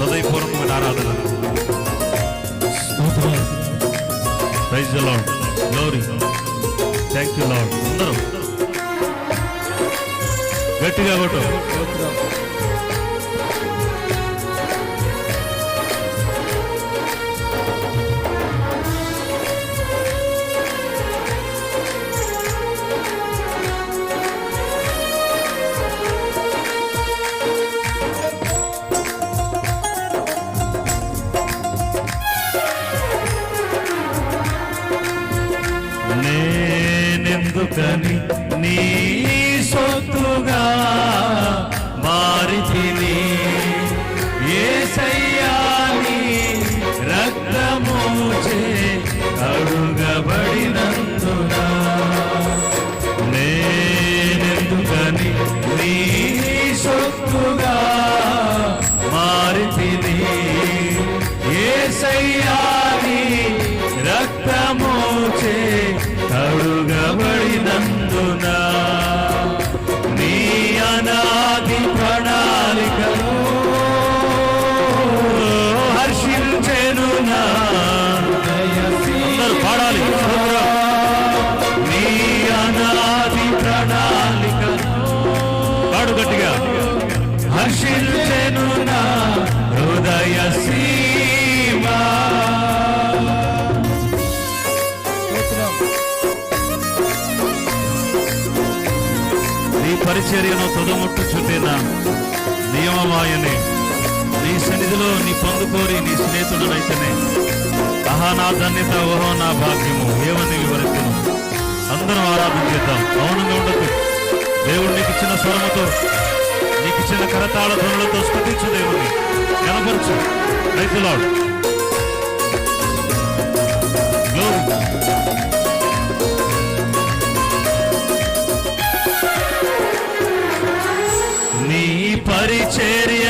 చెప్పండి ఆరాధన. Praise Lord glory thank you Lord అందరూ. గట్టిగా కొట్టు. నేనెందుకని నీ సొత్తుగా మారితిని. ఏసయ్యాని రక్తమోచే కడుగబడినందున నేనెందుకని నీ సొత్తుగా మారితిని. ఏసయ్యాని కడుగబడినందున నీ అనాది ప్రణాళికలో హర్షించెను నా పాడాలి. నీ అనాది ప్రణాళిక పాడు గట్టిగా. హర్షించెను హృదయ సీ నీ పరిచర్యను తుదముట్టుచుండిన నియమమాయని. నీ సన్నిధిలో నీ పొందుకోరి నీ స్నేహితుడనైతేనే అహా నా ధన్యత ఓహో నా భాగ్యము ఏమని వివరించను అందరం ఆరాధన చేద్దాం. మౌనంగా ఉండదు దేవుడు నీకు ఇచ్చిన స్వరముతో నీకు ఇచ్చిన కరతాళ ధ్వనులతో స్థుతించు దేవుడిని కనపరచు. రైతులాడు నీ పరిచర్యను తుదము